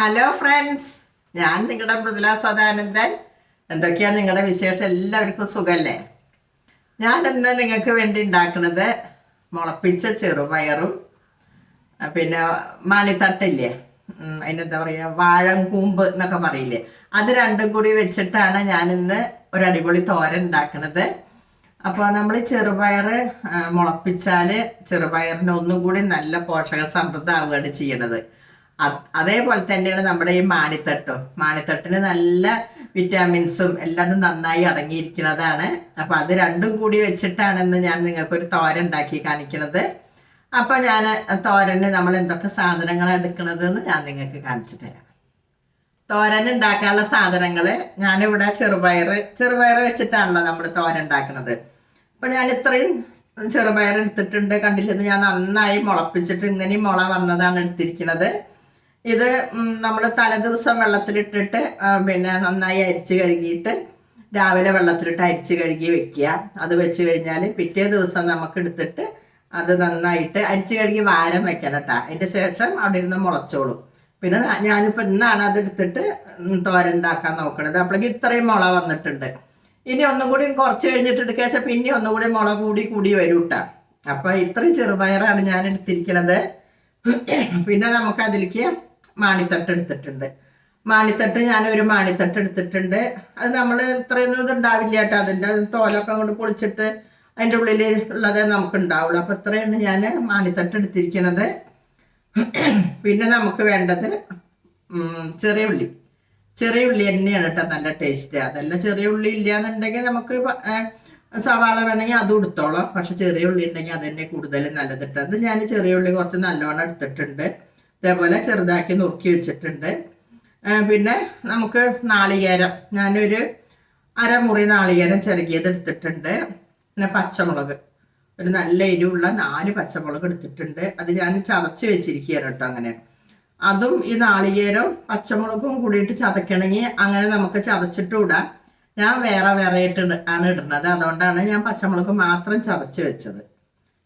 Hello friends ഞാൻ നിങ്ങളുടെ മൃദുല സദാനന്ദൻ. എന്തൊക്കെയാ നിങ്ങളുടെ വിശേഷം? എല്ലാവർക്കും സുഖല്ലേ? ഞാൻ ഇന്ന് നിങ്ങൾക്ക് വേണ്ടി ഉണ്ടാക്കുന്നത് മുളപ്പിച്ച ചെറുപയറും പിന്നെ മാണിത്തട്ടില്ലേ? അതിനെന്താ പറയുക വാഴങ്കൂമ്പ് എന്നൊക്കെ പറയില്ലേ? അത് രണ്ടും കൂടി വെച്ചിട്ടാണ് ഞാൻ ഇന്ന് ഒരു അടിപൊളി തോരൻ ഉണ്ടാക്കുന്നത്. അപ്പോൾ നമ്മൾ ചെറുപയർ മുളപ്പിച്ചാൽ ചെറുപയറിന് ഒന്നും കൂടി നല്ല പോഷക സമൃദ്ധമാവുകയാണ് ചെയ്യണത്. അതേപോലെ തന്നെയാണ് നമ്മുടെ ഈ മാണിത്തട്ടും. മാണിത്തട്ടിന് നല്ല വിറ്റാമിൻസും എല്ലാം നന്നായി അടങ്ങിയിരിക്കുന്നതാണ്. അപ്പൊ അത് രണ്ടും കൂടി വെച്ചിട്ടാണെന്ന് ഞാൻ നിങ്ങൾക്ക് ഒരു തോരൻ ഉണ്ടാക്കി കാണിക്കുന്നത് അപ്പൊ ഞാൻ തോരന് നമ്മൾ എന്തൊക്കെ സാധനങ്ങൾ എടുക്കണത് എന്ന് ഞാൻ നിങ്ങൾക്ക് കാണിച്ചു തരാം. തോരൻ ഉണ്ടാക്കാനുള്ള സാധനങ്ങൾ ഞാനിവിടെ ചെറുപയർ ചെറുപയർ വെച്ചിട്ടാണല്ലോ നമ്മൾ തോരൻ ഉണ്ടാക്കുന്നത് അപ്പൊ ഞാൻ ഇത്രയും ചെറുപയർ എടുത്തിട്ടുണ്ട്. കണ്ടില്ലെന്ന് ഞാൻ നന്നായി മുളപ്പിച്ചിട്ട് ഇങ്ങനെ മുള വന്നതാണ് എടുത്തിരിക്കുന്നത് ഇത് നമ്മൾ തലേദിവസം വെള്ളത്തിലിട്ടിട്ട് പിന്നെ നന്നായി അരിച്ച് കഴുകിയിട്ട് രാവിലെ വെള്ളത്തിലിട്ട് അരിച്ച് കഴുകി വെക്കുക. അത് വെച്ച് കഴിഞ്ഞാൽ പിറ്റേ ദിവസം നമുക്ക് എടുത്തിട്ട് അത് നന്നായിട്ട് അരിച്ച് കഴുകി വാരം വെക്കണം കേട്ടോ. അതിന്റെ ശേഷം അവിടെ ഇരുന്ന് മുളച്ചോളും. പിന്നെ ഞാനിപ്പോൾ ഇന്നാണ് അതെടുത്തിട്ട് ഉണ്ടാക്കാൻ നോക്കണത്. അപ്പോഴേക്കും ഇത്രയും മുള വന്നിട്ടുണ്ട്. ഇനി ഒന്നും കൂടി കുറച്ച് കഴിഞ്ഞിട്ട് എടുക്കുക വെച്ചാൽ പിന്നെ ഒന്നും കൂടി മുള കൂടി കൂടി വരും കേട്ടോ അപ്പം ഇത്രയും ചെറുപയറാണ് ഞാൻ എടുത്തിരിക്കണത് പിന്നെ നമുക്ക് അതിലേക്ക് മാണിത്തട്ട് എടുത്തിട്ടുണ്ട്. മാണിത്തട്ട് ഞാൻ ഒരു മാണിത്തട്ട് എടുത്തിട്ടുണ്ട്. അത് നമ്മൾ ഇത്രയൊന്നും ഇത് ഉണ്ടാവില്ല കേട്ടോ. അതിന്റെ തോലൊക്കെ അങ്ങോട്ട് പൊളിച്ചിട്ട് അതിന്റെ ഉള്ളിൽ ഉള്ളതേ നമുക്ക് ഉണ്ടാവുള്ളൂ അപ്പം ഇത്രയാണ് ഞാൻ മാണിത്തട്ട് എടുത്തിരിക്കണത്. പിന്നെ നമുക്ക് വേണ്ടത് ചെറിയ ഉള്ളി. ചെറിയ ഉള്ളി തന്നെയാണ് കേട്ടോ നല്ല ടേസ്റ്റ് അതല്ല ചെറിയ ഉള്ളി ഇല്ല എന്നുണ്ടെങ്കിൽ നമുക്ക് സവാള വേണമെങ്കിൽ അതും എടുത്തോളാം പക്ഷെ ചെറിയ ഉള്ളി ഉണ്ടെങ്കിൽ അത് തന്നെ കൂടുതൽ നല്ലത് കേട്ടോ. അത് ഞാൻ ചെറിയ ഉള്ളി കുറച്ച് നല്ലോണം എടുത്തിട്ടുണ്ട്. ഇതേപോലെ ചെറുതാക്കി നുറുക്കി വെച്ചിട്ടുണ്ട്. പിന്നെ നമുക്ക് നാളികേരം. ഞാനൊരു അരമുറി നാളികേരം ചെറുകിയത് എടുത്തിട്ടുണ്ട്. പിന്നെ പച്ചമുളക്. ഒരു നല്ല എരിവുള്ള നാല് പച്ചമുളക് എടുത്തിട്ടുണ്ട്. അത് ഞാൻ ചതച്ച് വെച്ചിരിക്കുകയാണ് കേട്ടോ അങ്ങനെ. അതും ഈ നാളികേരവും പച്ചമുളകും കൂടിയിട്ട് ചതക്കണമെങ്കിൽ അങ്ങനെ നമുക്ക് ചതച്ചിട്ട് ഇടാം. ഞാൻ വേറെ വേറെ ആയിട്ട് ആണ് ഇടുന്നത്. അതുകൊണ്ടാണ് ഞാൻ പച്ചമുളക് മാത്രം ചതച്ച് വെച്ചത്.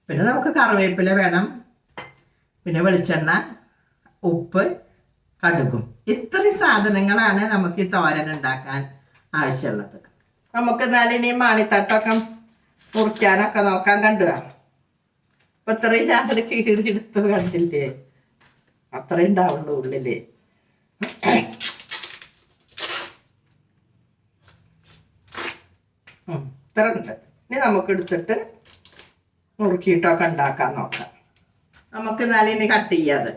പിന്നെ നമുക്ക് കറിവേപ്പില വേണം. പിന്നെ വെളിച്ചെണ്ണ. ഉപ്പ് കടുകും. ഇത്രയും സാധനങ്ങളാണ് നമുക്ക് ഈ തോരൻ ഉണ്ടാക്കാൻ ആവശ്യമുള്ളത്. നമുക്ക് നാലിനി മാണിത്തട്ടൊക്കെ മുറിക്കാനൊക്കെ നോക്കാൻ കണ്ടുക ഇപ്പൊ ഇത്രയും ഞാനത് കീറി എടുത്ത് കണ്ടില്ലേ? അത്രയും ഉണ്ടാവുള്ളൂ ഉള്ളിൽ. ഇത്ര ഉണ്ട്. ഇനി നമുക്ക് എടുത്തിട്ട് മുറുക്കിയിട്ടൊക്കെ ഉണ്ടാക്കാൻ നോക്കാം. നമുക്ക് എന്നാലും ഇനി കട്ട് ചെയ്യാതെ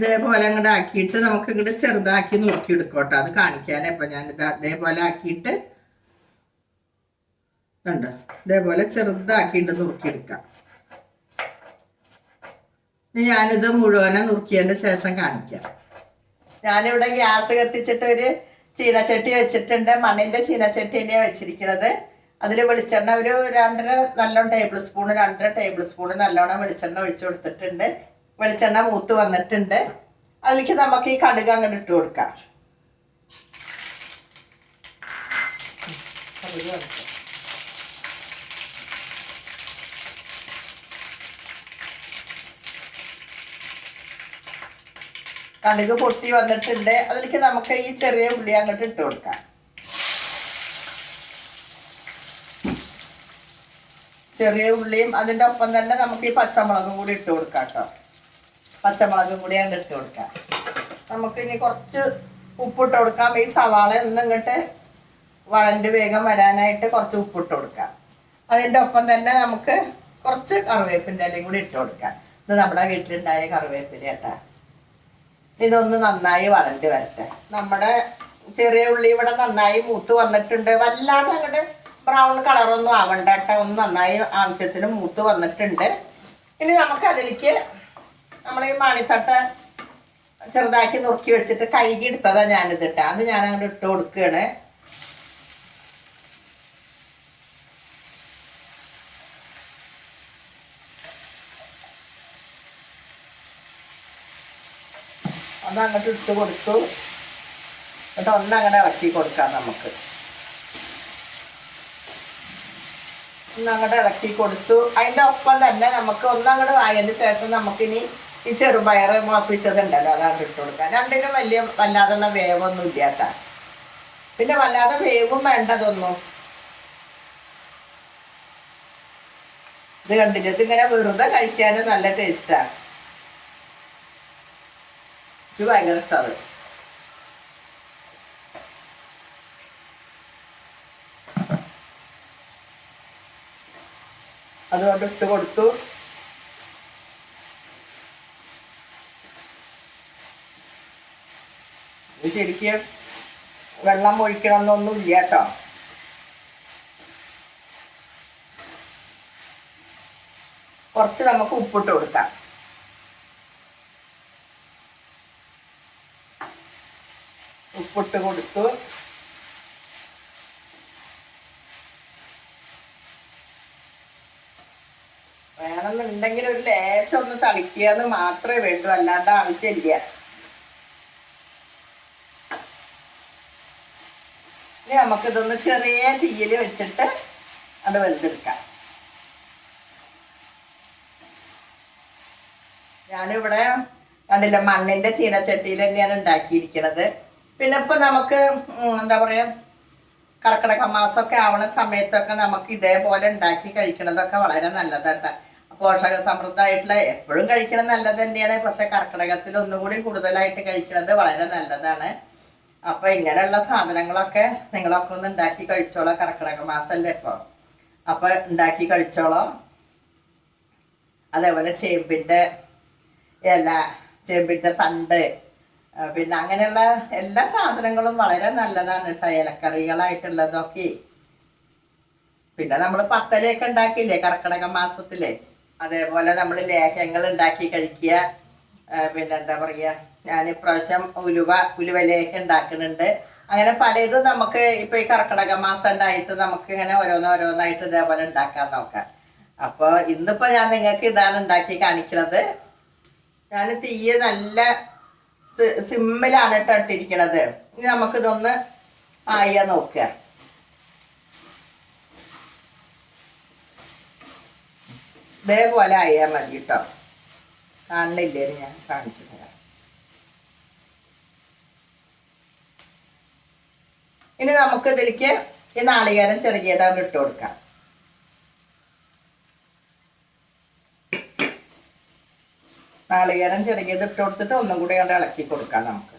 ഇതേപോലെ അങ്ങോട്ട് ആക്കിയിട്ട് നമുക്ക് ഇങ്ങോട്ട് ചെറുതാക്കി നോക്കി എടുക്കോട്ടോ അത് കാണിക്കാനേ. ഇപ്പം ഇത് അതേപോലെ ആക്കിയിട്ട് കണ്ടോ? ഇതേപോലെ ചെറുതാക്കിയിട്ട് നുറുക്കിയെടുക്കാം. ഞാനിത് മുഴുവനെ നുറുക്കിയതിന്റെ ശേഷം കാണിക്കാം. ഞാനിവിടെ ഗ്യാസ് കത്തിച്ചിട്ട് ഒരു ചീനച്ചട്ടി വെച്ചിട്ടുണ്ട്. ചീനച്ചട്ടി തന്നെയാണ് വെച്ചിരിക്കുന്നത് അതിൽ വെളിച്ചെണ്ണ ഒരു രണ്ടര നല്ലോണം ടേബിൾ സ്പൂൺ രണ്ടര ടേബിൾ സ്പൂൺ നല്ലോണം വെളിച്ചെണ്ണ ഒഴിച്ചു കൊടുത്തിട്ടുണ്ട്. വെളിച്ചെണ്ണ മൂത്ത് വന്നിട്ടുണ്ട്. അതിലേക്ക് നമുക്ക് ഈ കടുക് അങ്ങോട്ട് ഇട്ട് കൊടുക്കാം. കടുക് പൊട്ടി വന്നിട്ടുണ്ട്. അതിലേക്ക് നമുക്ക് ഈ ചെറിയ ഉള്ളി അങ്ങോട്ട് ഇട്ട് കൊടുക്കാം. ചെറിയ ഉള്ളിയും അതിന്റെ ഒപ്പം തന്നെ നമുക്ക് ഈ പച്ചമുളകും കൂടി ഇട്ട് കൊടുക്കാം കേട്ടോ. പച്ചമുളകും കൂടി അതിന്റെ ഇട്ട് കൊടുക്കാം. നമുക്ക് ഇനി കുറച്ച് ഉപ്പിട്ട് കൊടുക്കാം. ഈ സവാള ഒന്ന് വളന്റെ വേഗം വരാനായിട്ട് കുറച്ച് ഉപ്പിട്ട് കൊടുക്കാം. അതിന്റെ ഒപ്പം തന്നെ നമുക്ക് കുറച്ച് കറിവേപ്പിന്റെ ഇലയും കൂടി ഇട്ട് കൊടുക്കാം. ഇത് നമ്മുടെ വീട്ടിലുണ്ടായ കറിവേപ്പില കേട്ടാ. ഇതൊന്ന് നന്നായി വളണ്ട് വരട്ടെ. നമ്മുടെ ചെറിയ ഉള്ളി ഇവിടെ നന്നായി മൂത്ത് വന്നിട്ടുണ്ട്. വല്ലാതെ അങ്ങോട്ട് ബ്രൗൺ കളറൊന്നും ആവണ്ട ഒന്ന് നന്നായി ആവശ്യത്തിന് മൂത്ത് വന്നിട്ടുണ്ട്. ഇനി നമുക്ക് അതിലേക്ക് നമ്മൾ ഈ മണിത്തട്ട ചെറുതാക്കി നുറുക്കി വെച്ചിട്ട് കഴുകി എടുത്തതാ ഞാനിത് ഇട്ട. അത് ഞാൻ അങ്ങോട്ട് ഇട്ട് കൊടുക്കുകയാണ് അത് അങ്ങോട്ട് ഇട്ട് കൊടുത്തു. എന്നിട്ട് ഒന്നങ്ങനെ ഇളക്കി കൊടുക്കാം നമുക്ക്. ഒന്നങ്ങോട്ട് ഇളക്കി കൊടുത്തു. അതിന്റെ ഒപ്പം തന്നെ നമുക്ക് ഒന്നങ്ങോട്ട് ആയതിന് ശേഷം നമുക്കിനി ഈ ചെറുപയർ മുളപ്പിച്ചതുണ്ടല്ലോ അതാണ് ഇട്ട് കൊടുക്കുക. രണ്ടിനും വലിയ വല്ലാതെ വേവൊന്നും ഇല്ലാത്ത. പിന്നെ വല്ലാതെ വേവും വേണ്ടതൊന്നും. ഇത് കണ്ടിട്ട് ഇതിങ്ങനെ വെറുതെ കഴിക്കാനും നല്ല ടേസ്റ്റാ ഇത് ഭയങ്കര ഇഷ്ടമാണ് അതുകൊണ്ട് ഇട്ട് കൊടുത്തു. ശരിക്കും വെള്ളം ഒഴിക്കണം ഇല്ല കേട്ടോ. കുറച്ച് നമുക്ക് ഉപ്പിട്ട് കൊടുക്കാം. ഉപ്പിട്ട് കൊടുത്തു. വേണമെന്നുണ്ടെങ്കിൽ ഒരു ലേശം ഒന്ന് തളിക്കുക എന്ന് മാത്രമേ വേണ്ടൂ. അല്ലാണ്ട് ആവശ്യമില്ല. ഇനി നമുക്കിതൊന്ന് ചെറിയ തീയിൽ വെച്ചിട്ട് അത് വെന്തെടുക്കാം ഞാനിവിടെ കണ്ടില്ല മണ്ണിന്റെ ചീനച്ചട്ടിയിൽ തന്നെയാണ് ഉണ്ടാക്കിയിരിക്കുന്നത് പിന്നെ ഇപ്പൊ നമുക്ക് എന്താ പറയാ കർക്കിടക മാസമൊക്കെ ആവുന്ന സമയത്തൊക്കെ നമുക്ക് ഇതേപോലെ ഉണ്ടാക്കി കഴിക്കണതൊക്കെ വളരെ നല്ലതാണ് പോഷക സമൃദ്ധമായിട്ടുള്ള എപ്പോഴും കഴിക്കണത് നല്ലത് തന്നെയാണ്. പക്ഷെ കർക്കിടകത്തിൽ ഒന്നുകൂടി കൂടുതലായിട്ട് കഴിക്കുന്നത് വളരെ നല്ലതാണ്. അപ്പൊ ഇങ്ങനെയുള്ള സാധനങ്ങളൊക്കെ നിങ്ങളൊക്കെ ഒന്ന് ഉണ്ടാക്കി കഴിച്ചോളാം കർക്കിടക മാസമല്ലേ ഇപ്പൊ. അപ്പൊ ഉണ്ടാക്കി കഴിച്ചോളോ. അതേപോലെ ചേമ്പിന്റെ ഇല ചേമ്പിന്റെ തണ്ട് പിന്നെ അങ്ങനെയുള്ള എല്ലാ സാധനങ്ങളും വളരെ നല്ലതാണ് കേട്ടോ ഇലക്കറികളായിട്ടുള്ളതൊക്കെ. പിന്നെ നമ്മൾ പത്തലയൊക്കെ ഉണ്ടാക്കിയില്ലേ കർക്കിടക മാസത്തിലെ? അതേപോലെ നമ്മൾ ലേഹ്യങ്ങൾ ഉണ്ടാക്കി കഴിക്കുക. പിന്നെ എന്താ പറയുക ഞാൻ ഇപ്രാവശ്യം ഉലുവ ഉലുവലേക്ക് ഉണ്ടാക്കുന്നുണ്ട്. അങ്ങനെ പലതും നമുക്ക് ഇപ്പൊ ഈ കർക്കിടക മാസം ഉണ്ടായിട്ട് നമുക്ക് ഇങ്ങനെ ഓരോന്നോരോന്നായിട്ട് ഇതേപോലെ ഉണ്ടാക്കാൻ നോക്കാം. അപ്പോൾ ഇന്നിപ്പോ ഞാൻ നിങ്ങൾക്ക് ഇതാണ് ഉണ്ടാക്കി കാണിക്കുന്നത് ഞാൻ തീയെ നല്ല സിമ്മിലാണ് കേട്ടോ ഇട്ടിരിക്കണത്. ഇനി നമുക്കിതൊന്ന് ആയ നോക്കുക ഇതേപോലെ ആയാൽ മതി കേട്ടോ. കാണുന്നില്ലേ? ഞാൻ കാണിച്ചു തരാം. ഇനി നമുക്ക് ഇതിലേക്ക് ഈ നാളികേരം ചെറുകിയതാണ് ഇട്ട് കൊടുക്കാം. നാളികേരം ചെറുകിയത് ഇട്ട് കൊടുത്തിട്ട് ഒന്നും കൂടി കൊണ്ട് ഇളക്കി കൊടുക്കാം നമുക്ക്.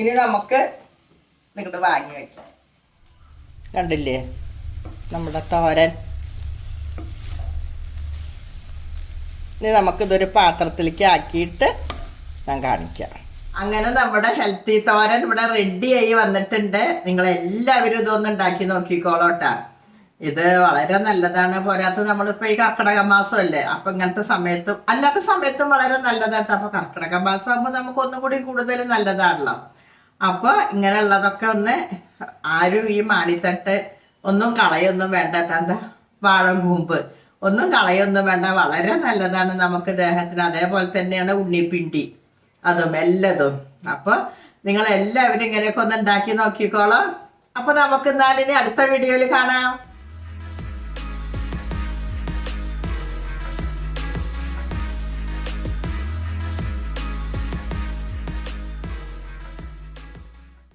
ഇനി നമുക്ക് നിങ്ങോട്ട് വാങ്ങി വെക്കാം. കണ്ടില്ലേ? നമ്മുടെ തോരൻ. ഇനി നമുക്കിതൊരു പാത്രത്തിലേക്ക് ആക്കിയിട്ട് ഞാൻ കാണിക്കാം. അങ്ങനെ നമ്മുടെ ഹെൽത്തി തോരൻ ഇവിടെ റെഡിയായി വന്നിട്ടുണ്ട്. നിങ്ങൾ എല്ലാവരും ഇതൊന്നും ഉണ്ടാക്കി നോക്കിക്കോളോട്ടാ. ഇത് വളരെ നല്ലതാണ്. പോരാത്ത നമ്മളിപ്പോ ഈ കർക്കിടക അല്ലേ അപ്പൊ ഇങ്ങനത്തെ സമയത്തും അല്ലാത്ത സമയത്തും വളരെ നല്ലതാട്ടോ. അപ്പൊ കർക്കിടക മാസം ആകുമ്പോൾ നമുക്ക് ഒന്നും കൂടി കൂടുതൽ നല്ലതാണല്ലോ. അപ്പൊ ഇങ്ങനെയുള്ളതൊക്കെ ഒന്ന് ആരും ഈ മാണിത്തട്ട് ഒന്നും കളയൊന്നും വേണ്ട എന്താ? വാഴകൂമ്പ് ഒന്നും കളയൊന്നും വേണ്ട. വളരെ നല്ലതാണ് നമുക്ക് ദേഹത്തിന്. അതേപോലെ തന്നെയാണ് ഉണ്ണിപ്പിണ്ടി. അതും എല്ലതും. അപ്പോൾ നിങ്ങൾ എല്ലാവരും ഇങ്ങനെയൊക്കെ ഒന്ന് ഉണ്ടാക്കി നോക്കിക്കോളാം. അപ്പൊ നമുക്ക് എന്നാലിനി അടുത്ത വീഡിയോയിൽ കാണാം.